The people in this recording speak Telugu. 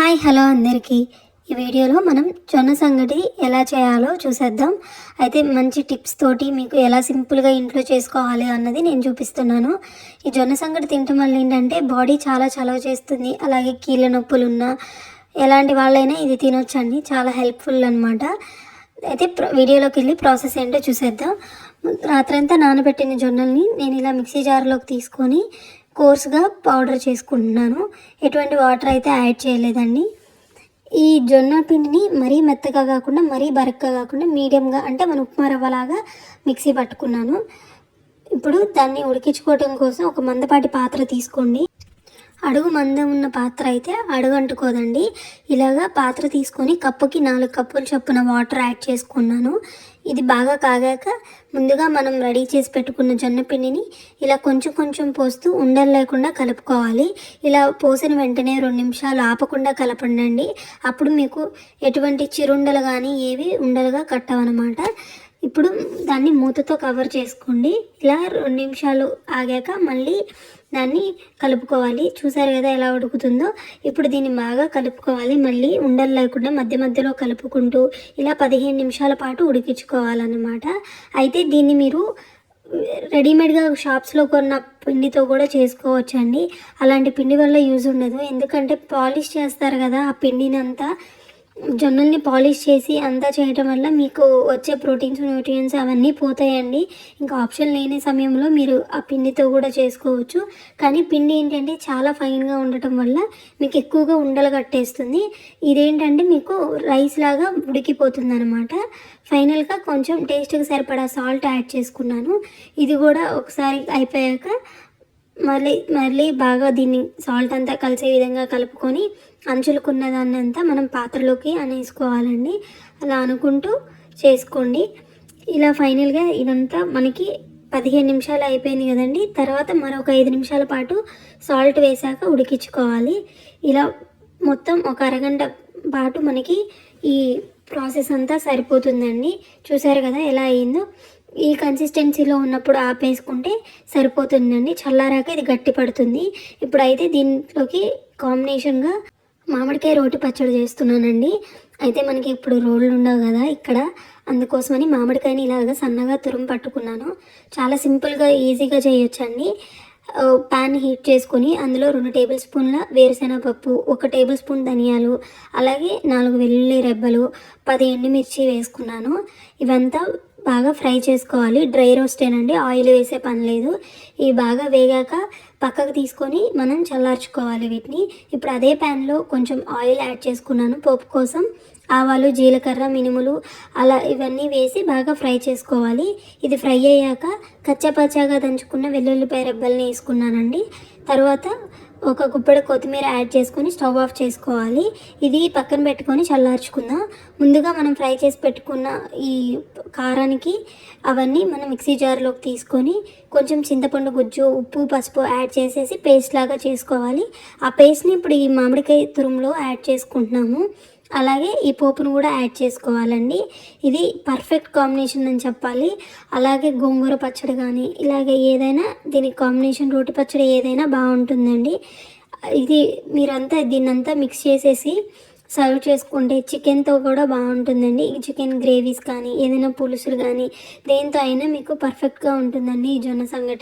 హాయ్ హలో అందరికీ. ఈ వీడియోలో మనం జొన్న సంగటి ఎలా చేయాలో చూసేద్దాం. అయితే మంచి టిప్స్ తోటి మీకు ఎలా సింపుల్గా ఇంట్లో చేసుకోవాలి అన్నది నేను చూపిస్తున్నాను. ఈ జొన్న సంగటి తినటం వల్ల ఏంటంటే బాడీ చాలా చలవ చేస్తుంది. అలాగే కీళ్ళ నొప్పులు ఉన్నా ఎలాంటి వాళ్ళైనా ఇది తినొచ్చండి. చాలా హెల్ప్ఫుల్ అనమాట అయితే ప్ర- వీడియోలోకి వెళ్ళి ప్రాసెస్ ఏంటో చూసేద్దాం. రాత్రంతా నానబెట్టిన జొన్నల్ని నేను ఇలా మిక్సీ జార్లోకి తీసుకొని కోర్స్గా పౌడర్ చేసుకుంటున్నాను. ఎటువంటి వాటర్ అయితే యాడ్ చేయలేదండి. ఈ జొన్న పిండిని మరీ మెత్తగా కాకుండా మరీ బరక్గా కాకుండా మీడియంగా అంటే మన ఉప్మా రవ్వలాగా మిక్సీ పట్టుకున్నాను. ఇప్పుడు దాన్ని ఉడికించుకోవడం కోసం ఒక మందపాటి పాత్ర తీసుకోండి. అడుగు మందం ఉన్న పాత్ర అయితే అడుగు అంటుకోదండి ఇలాగా పాత్ర తీసుకొని కప్పుకి నాలుగు కప్పులు చొప్పున వాటర్ యాడ్ చేసుకున్నాను. ఇది బాగా కాగాక ముందుగా మనం రెడీ చేసి పెట్టుకున్న జొన్న పిండిని ఇలా కొంచెం కొంచెం పోస్తూ ఉండలు లేకుండా కలుపుకోవాలి. ఇలా పోసిన వెంటనే రెండు నిమిషాలు ఆపకుండా కలపండి అప్పుడు మీకు ఎటువంటి చిరుండలు కానీ ఏవి ఉండలుగా కట్టవన్నమాట ఇప్పుడు దాన్ని మూతతో కవర్ చేసుకోండి. ఇలా రెండు నిమిషాలు ఆగాక మళ్ళీ దాన్ని కలుపుకోవాలి. చూసారు కదా ఎలా ఉడుకుతుందో? ఇప్పుడు దీన్ని బాగా కలుపుకోవాలి. మళ్ళీ ఉండలు లేకుండా మధ్య మధ్యలో కలుపుకుంటూ ఇలా పదిహేను నిమిషాల పాటు ఉడికించుకోవాలన్నమాట. అయితే దీన్ని మీరు రెడీమేడ్గా షాప్స్లో కొన్న పిండితో కూడా చేసుకోవచ్చండి. అలాంటి పిండి వల్ల యూజ్ ఉండదు. ఎందుకంటే పాలిష్ చేస్తారు కదా ఆ పిండిని అంతా జొన్నల్ని పాలిష్ చేసి అంతా చేయటం వల్ల మీకు వచ్చే ప్రోటీన్స్ న్యూట్రియన్స్ అవన్నీ పోతాయండి. ఇంకా ఆప్షన్ లేని సమయంలో మీరు ఆ పిండితో కూడా చేసుకోవచ్చు. కానీ పిండి ఏంటంటే చాలా ఫైన్గా ఉండటం వల్ల మీకు ఎక్కువగా ఉండలు కట్టేస్తుంది. ఇదేంటంటే మీకు రైస్ లాగా ఉడికిపోతుంది అనమాట ఫైనల్గా కొంచెం టేస్ట్కి సరిపడా సాల్ట్ యాడ్ చేసుకున్నాను. ఇది కూడా ఒకసారి అయిపోయాక మళ్ళీ మళ్ళీ బాగా దీన్ని సాల్ట్ అంతా కలిసే విధంగా కలుపుకొని అంచులకున్న దాన్ని అంతా మనం పాత్రలోకి అనేసుకోవాలండి. అలా అనుకుంటూ చేసుకోండి. ఇలా ఫైనల్గా ఇదంతా మనకి పదిహేను నిమిషాలు అయిపోయింది కదండి. తర్వాత మరొక ఐదు నిమిషాల పాటు సాల్ట్ వేసాక ఉడికించుకోవాలి. ఇలా మొత్తం ఒక అరగంట పాటు మనకి ఈ ప్రాసెస్ అంతా సరిపోతుందండి. చూసారు కదా ఎలా అయిందో? ఈ కన్సిస్టెన్సీలో ఉన్నప్పుడు ఆపేసుకుంటే సరిపోతుందండి. చల్లారాక ఇది గట్టి పడుతుంది. ఇప్పుడైతే దీంట్లోకి కాంబినేషన్గా మామిడికాయ రోటి పచ్చడి చేస్తున్నానండి. అయితే మనకి ఇప్పుడు రోళ్ళు ఉండవు కదా ఇక్కడ. అందుకోసమని మామిడికాయని ఇలాగ సన్నగా తురుము పట్టుకున్నాను. చాలా సింపుల్గా ఈజీగా చేయొచ్చండి. ప్యాన్ హీట్ చేసుకొని అందులో రెండు టేబుల్ స్పూన్ల వేరుశెనగపప్పు ఒక టేబుల్ స్పూన్ ధనియాలు అలాగే నాలుగు వెల్లుల్లి రెబ్బలు పది ఎండుమిర్చి వేసుకున్నాను. ఇవంతా బాగా ఫ్రై చేసుకోవాలి. డ్రై రోస్టేనండి ఆయిల్ వేసే పని లేదు. ఇవి బాగా వేగాక పక్కకు తీసుకొని మనం చల్లార్చుకోవాలి వీటిని. ఇప్పుడు అదే ప్యాన్లో కొంచెం ఆయిల్ యాడ్ చేసుకున్నాను పోపు కోసం. ఆవాలు జీలకర్ర మినుములు అలా ఇవన్నీ వేసి బాగా ఫ్రై చేసుకోవాలి. ఇది ఫ్రై అయ్యాక కచ్చాపచ్చాగా దంచుకున్న వెల్లుల్లిపాయ రెబ్బల్ని వేసుకున్నానండి. తర్వాత ఒక గుప్పెడు కొత్తిమీర యాడ్ చేసుకొని స్టవ్ ఆఫ్ చేసుకోవాలి. ఇది పక్కన పెట్టుకొని చల్లార్చుకుందాం. ముందుగా మనం ఫ్రై చేసి పెట్టుకున్న ఈ కారానికి అవన్నీ మనం మిక్సీ జార్లోకి తీసుకొని కొంచెం చింతపండు గుజ్జు ఉప్పు పసుపు యాడ్ చేసేసి పేస్ట్ లాగా చేసుకోవాలి. ఆ పేస్ట్ని ఇప్పుడు ఈ మామిడికాయ తురుములో యాడ్ చేసుకుంటున్నాము. అలాగే ఈ పోపును కూడా యాడ్ చేసుకోవాలండి. ఇది పర్ఫెక్ట్ కాంబినేషన్ అని చెప్పాలి. అలాగే గోంగూర పచ్చడి కానీ ఇలాగే ఏదైనా దీనికి కాంబినేషన్ రోటి పచ్చడి ఏదైనా బాగుంటుందండి. ఇది మీరంతా దీన్నంతా మిక్స్ చేసేసి సర్వ్ చేసుకుంటే చికెన్తో కూడా బాగుంటుందండి. ఈ చికెన్ గ్రేవీస్ కానీ ఏదైనా పులుసులు కానీ దేంతో అయినా మీకు పర్ఫెక్ట్గా ఉంటుందండి ఈ జొన్న సంగటి.